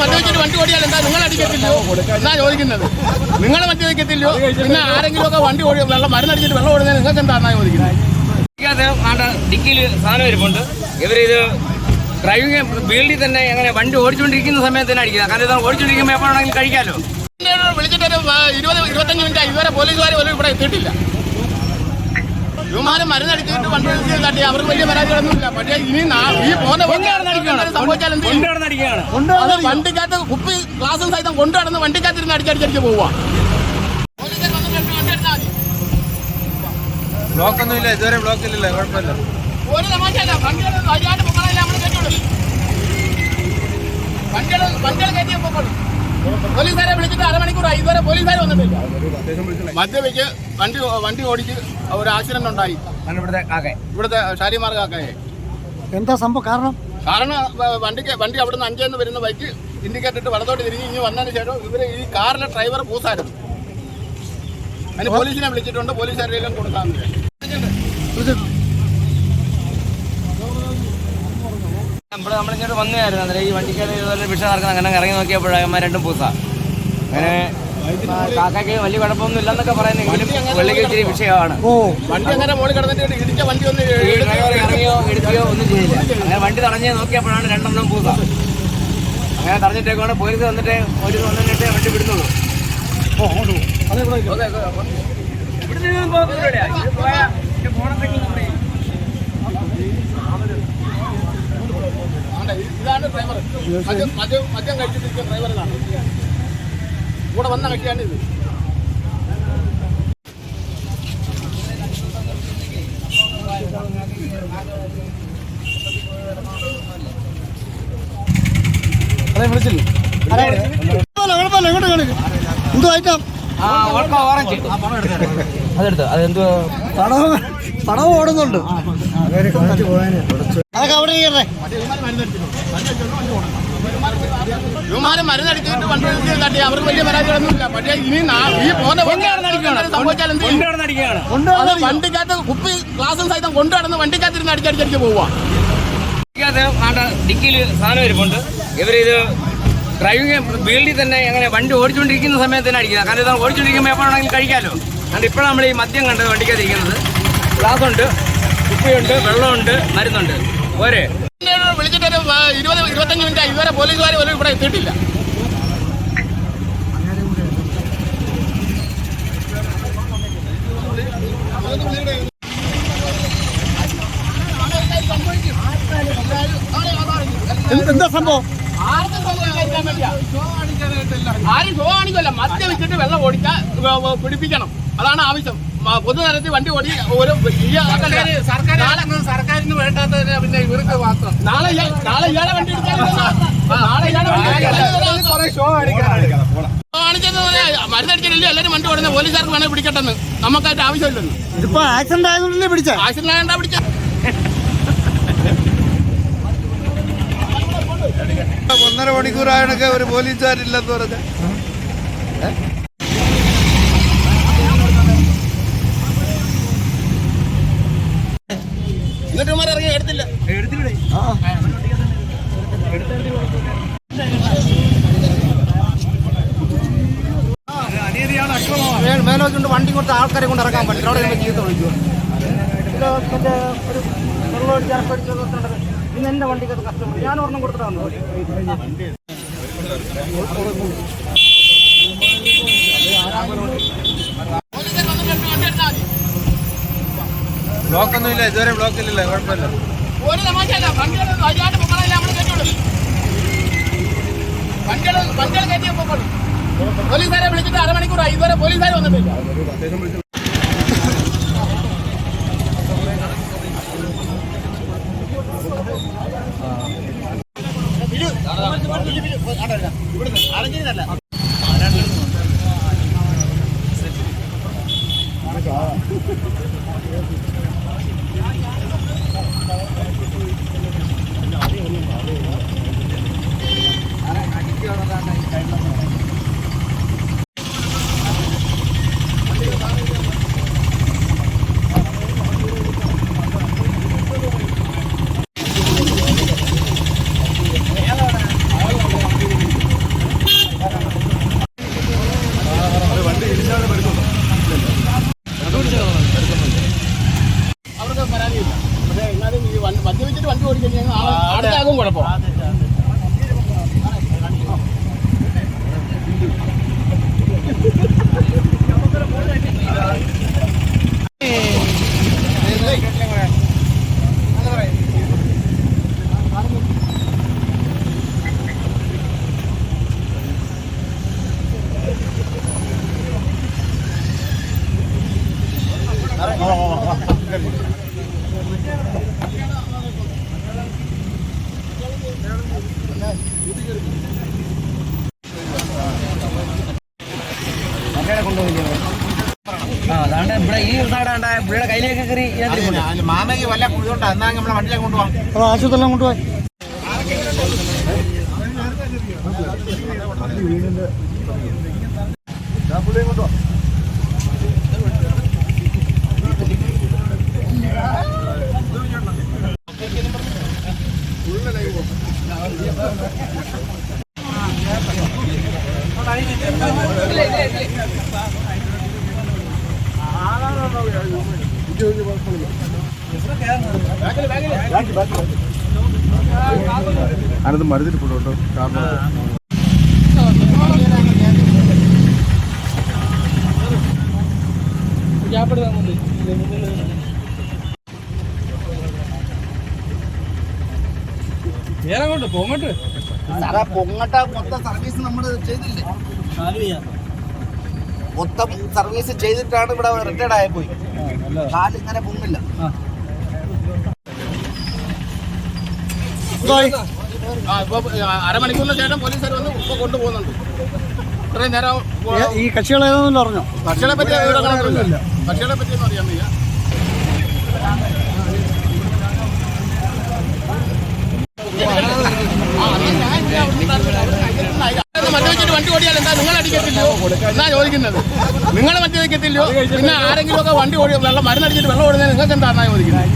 മദ്യപിച്ചിട്ട് വണ്ടി ഓടിയാൽ എന്താ? നിങ്ങൾ അടിക്കത്തില്ലയോ എന്നാ ചോദിക്കുന്നത്? നിങ്ങൾ മദ്യപിക്കത്തില്ലയോ പിന്നെ ആരെങ്കിലും ഒക്കെ വണ്ടി ഓടി വെള്ളം മരുന്നടിച്ചിട്ട് വെള്ളം ഓടുന്നത് നിങ്ങൾക്ക് എന്താണെന്നാ ചോദിക്കുന്നത്? ഡിക്കിയിൽ സാധനം ഇരിപ്പുണ്ട് ഇവരിത് ഡ്രൈവിംഗ് ഫീൽഡിൽ തന്നെ എങ്ങനെ വണ്ടി ഓടിച്ചുകൊണ്ടിരിക്കുന്ന സമയത്ത് തന്നെ അടിക്കുക കാരണം ഇത് ഓടിച്ചുകൊണ്ടിരിക്കുമ്പോൾ എപ്പോഴാണെങ്കിലും കഴിക്കാമല്ലോ വിളിച്ചിട്ട് ഇരുപത് ഇരുപത്തഞ്ച് മിനിറ്റ് ഇതുവരെ പോലീസുകാർ പോലും ഇവിടെ എത്തിയിട്ടില്ല. ഇവന്മാര് മരുന്നടിച്ചിട്ട് വണ്ടി തട്ടി. അവർക്ക് വലിയ പരാതികളൊന്നുമില്ല. പക്ഷേ ഇനി ഈ പോകുന്ന സംഭവിച്ചാൽ എന്ത്? കൊണ്ടുനടന്ന് വണ്ടിക്കകത്ത് കുപ്പി ഗ്ലാസും സഹിതം കൊണ്ടു നടന്ന് വണ്ടിക്കകത്തിരുന്ന് അടിച്ചടിച്ചടിച്ച് അടിച്ച് പോലീസുകാർ വന്നിട്ട് രണ്ട് വണ്ടി എടുത്താൽ മതി. ബ്ലോക്ക് ഒന്നുമില്ല ഇതുവരെ ബ്ലോക്ക് ഇല്ലല്ലോ കുഴപ്പമില്ല. ഒരു തമാശയല്ല. വണ്ടികൾ വണ്ടികൾ വണ്ടികൾ കയറ്റിയ പൊക്കളും. പോലീസുകാരെ വിളിച്ചിട്ട് അരമണിക്കൂറായി ഇതുവരെ പോലീസുകാർ വന്നിട്ടില്ല. മദ്യപിച്ച് വണ്ടി വണ്ടി ഓടിച്ച് ഒരു ആക്സിഡന്റ് ഉണ്ടായി. ഇവിടുത്തെ ഷാരിമാർഗാക്കായെ എന്താ സംഭവം? കാരണം? കാരണം വണ്ടിക്ക് വണ്ടി അവിടെ നിന്ന് അഞ്ചേന്ന് വരുന്ന ബൈക്ക് ഇൻഡിക്കേറ്റർ ഇട്ട് വലത്തോട്ട് തിരിഞ്ഞ് ഇനി വന്നതിന് ശേഷം ഇവർ ഈ കാറിലെ ഡ്രൈവർ പൂസായിരുന്നു അതിന് പോലീസിനെ വിളിച്ചിട്ടുണ്ട്. പോലീസുകാരെല്ലാം കൊടുക്കാമെന്ന്. നമ്മൾ നമ്മളിങ്ങോട്ട് വന്നതായിരുന്നു. അന്നേരം ഈ വണ്ടിക്കാരെ ഇതുപോലെ വിഷ നടക്കുന്ന അങ്ങനെ ഇറങ്ങി നോക്കിയപ്പോഴാണ് രണ്ടും പൂസ. അങ്ങനെ കാക്കയ്ക്ക് വലിയ കുഴപ്പമൊന്നും ഇല്ലെന്നൊക്കെ പറയുന്നത് വെള്ളിക്ക് ഇച്ചിരി വിഷയമാണ്. ഇറങ്ങിയോ എടുക്കുകയോ ഒന്നും ചെയ്തില്ല. അങ്ങനെ വണ്ടി തടഞ്ഞ് നോക്കിയപ്പോഴാണ് രണ്ടെണ്ണം പൂസ. അങ്ങനെ തടഞ്ഞിട്ടേക്കാണ് പോലീസ് വന്നിട്ട് പോലീസ് വന്നിട്ട് വണ്ടി വിടുന്നുള്ളൂ. ഓ അങ്ങോട്ട് പോകും അതെവിടെ ഇവിടുന്ന് ഇതൊന്നും പോകത്തില്ല. ഇത് പോയാ ഇത് പോണത്തെങ്കിൽ നമ്മുടെ ഈ ആണ്ടെ, ഇതാണ് ഡ്രൈവർ മദ്യം കഴിച്ചിട്ടിരിക്കുന്ന ഡ്രൈവർ ഇതാണ് കൂടെ വന്ന കക്ഷിയാണ് ഇത്. അതെ വിളിച്ചില്ലേ? എന്തോ ഐറ്റം. അതെടുത്തോ? അതെന്തോ? പടവ് പടവ് ഓടുന്നുണ്ട്. അതൊക്കെ അവിടെ ഇരിക്കട്ടെ. ഇവന്മാര് മരുന്നടിച്ചിട്ട് വണ്ടി ഇടിച്ച് തട്ടി അവർക്ക് വലിയ പരാതികളൊന്നുമില്ല. പക്ഷേ ഇനി ഈ പോകുന്ന സംഭവിച്ചാൽ എന്ത് ചെയ്യും? കൊണ്ടുനടന്ന് അടിക്കുകയാണ്. അത് വണ്ടിക്കകത്ത് കുപ്പി ഗ്ലാസും സഹിതം കൊണ്ടു നടന്ന് വണ്ടിക്കകത്തിരുന്ന് അടിച്ചടിച്ചടിച്ച് പോവുക. ഡിക്കിയിൽ സാധനം ഇരിപ്പുണ്ട്. ഇവരിത് ഡ്രൈവിംഗ് ഫീൽഡിൽ തന്നെ എങ്ങനെ വണ്ടി ഓടിച്ചുകൊണ്ടിരിക്കുന്ന സമയത്ത് തന്നെ അടിക്കുക. കാരണം ഇത് ഓടിച്ചുകൊണ്ടിരിക്കുമ്പോൾ എപ്പോഴാണെങ്കിലും കഴിക്കാമല്ലോ അതുകൊണ്ട് ഇപ്പോഴാണ് നമ്മൾ ഈ മദ്യം കണ്ടത് വണ്ടിക്കകത്തിരിക്കുന്നത് ഗ്ലാസ് ഉണ്ട് കുപ്പിയുണ്ട് വെള്ളമുണ്ട് മരുന്നുണ്ട്. പോരെ. വിളിച്ചിട്ട് ഇരുപത് ഇരുപത്തഞ്ച് മിനിറ്റ് ഇതുവരെ പോലീസുകാർ പോലും ഇവിടെ എത്തിയിട്ടില്ല എന്ത്- സംഭവം ആരും ഷോ കാണിക്കല്ല. മദ്യപിച്ചിട്ട് വെള്ളം ഓടിച്ചാൽ പിടിപ്പിക്കണം. അതാണ് ആവശ്യം. പൊതുനിരത്തിൽ വണ്ടി ഓടി നാളെ- സർക്കാരിന് വേണ്ടാത്ത പിന്നെ ഇവർക്ക് മാത്രം. നാളെ നാളെ ഇയാളെ വണ്ടി നാളെ ഇയാളെ വണ്ടി ഷോ കാണിക്കാനാണ് കാണിച്ചത് മരുന്നടിച്ചിട്ടില്ല എല്ലാവരും വണ്ടി ഓടുന്ന? പോലീസുകാർക്ക് വേണേൽ പിടിക്കട്ടെന്ന്. നമുക്കായിട്ട് ആവശ്യമില്ലെന്ന് ഇതിപ്പോ ആക്സിഡന്റ് ആയതുകൊണ്ടല്ലേ പിടിച്ച? ആക്സിഡന്റ് ആയണ്ടാ പിടിച്ച. ഒന്നര മണിക്കൂറായണൊക്കെ ഒരു പോലീസുകാരില്ലെന്ന് പറഞ്ഞ. എന്നിട്ട് ഇവന്മാർ ഇറങ്ങി എടുത്തില്ല മേലെ കൊണ്ട് വണ്ടി കൊടുത്ത ആൾക്കാരെ കൊണ്ട് ഇറക്കാൻ പറ്റില്ല അവിടെ നിന്ന് ജീവിതം ഒഴിക്കുക മറ്റേ ഒരു വെള്ളം വെച്ചിട്ടുണ്ട്. ഇന്ന് എന്റെ വണ്ടിക്ക് അത് കസ്റ്റമർ ഞാൻ ഒരെണ്ണം കൊടുത്തിട്ട് വന്നു ബ്ലോക്ക് ഒന്നും ഒന്നുമില്ല ഇതുവരെ ബ്ലോക്ക് ഇല്ലല്ലോ കുഴപ്പമില്ല ഒരു തമാശയല്ല വണ്ടികൾ അയ്യാണ്ട് പൊക്കളെല്ലാം നമ്മൾ കെട്ടിയുള്ളൂ വണ്ടികൾ വണ്ടികൾ കയറ്റിയ പൊക്കളും പോലീസുകാരെ വിളിച്ചിട്ട് അരമണിക്കൂറായി ഇതുവരെ പോലീസുകാർ വന്നിട്ടില്ല ഇവിടുന്ന് അല്ല അറിയില്ല പക്ഷേ എന്നാലും ഈ വണ്ടി മദ്യം വെച്ചിട്ട് വണ്ടി ഓടിക്കാൻ ഞങ്ങൾ അടുത്താകും കുഴപ്പം Oh, അതാണ്ട് ഇവിടെ ഈ ഇരുന്നാടാണ്ട ഇവിടെ കയ്യിലേക്ക് കയറി മാമയ്ക്ക് വല്ല കുഴിയുണ്ട് എന്നാ നമ്മളെ വണ്ടിയിലേക്ക് കൊണ്ടുപോകാം ആശുപത്രിയിലും കൊണ്ടുപോയി. വീടിന്റെ കൊണ്ടുപോകാം അതിനകത്ത് മരുന്നിട്ട് പോട്ടോ കാരണം സാറേ പൊങ്ങട്ട മൊത്തം സർവീസ് നമ്മൾ ചെയ്തില്ലേ? മൊത്തം സർവീസ് ചെയ്തിട്ടാണ് ഇവിടെ റിട്ടയർഡ് ആയി പോയി. കാലിങ്ങനെ പൊങ്ങില്ല ആ, ഇപ്പൊ അരമണിക്കൂറിന് ശേഷം പോലീസുകാർ വന്ന് ഇപ്പൊ കൊണ്ടുപോകുന്നുണ്ട്. ഇത്രയും നേരം ഈ കക്ഷികൾ പറഞ്ഞോ? കക്ഷികളെ പറ്റി കക്ഷികളെ പറ്റിയൊന്നും അറിയാൻ വയ്യ. ഇങ്ങനെ വണ്ടി ഓടിയാൽ എന്താ? നിങ്ങൾ അടിക്കത്തില്ലയോ എന്നാ ചോദിക്കുന്നത്? നിങ്ങൾ വണ്ടി വയ്ക്കത്തില്ലോ പിന്നെ ആരെങ്കിലും ഒക്കെ വണ്ടി ഓടി വെള്ളം മരുന്നടിച്ചിട്ട് വെള്ളം ഓടുന്നത് നിങ്ങൾക്ക് എന്താ ചോദിക്കുന്നത്?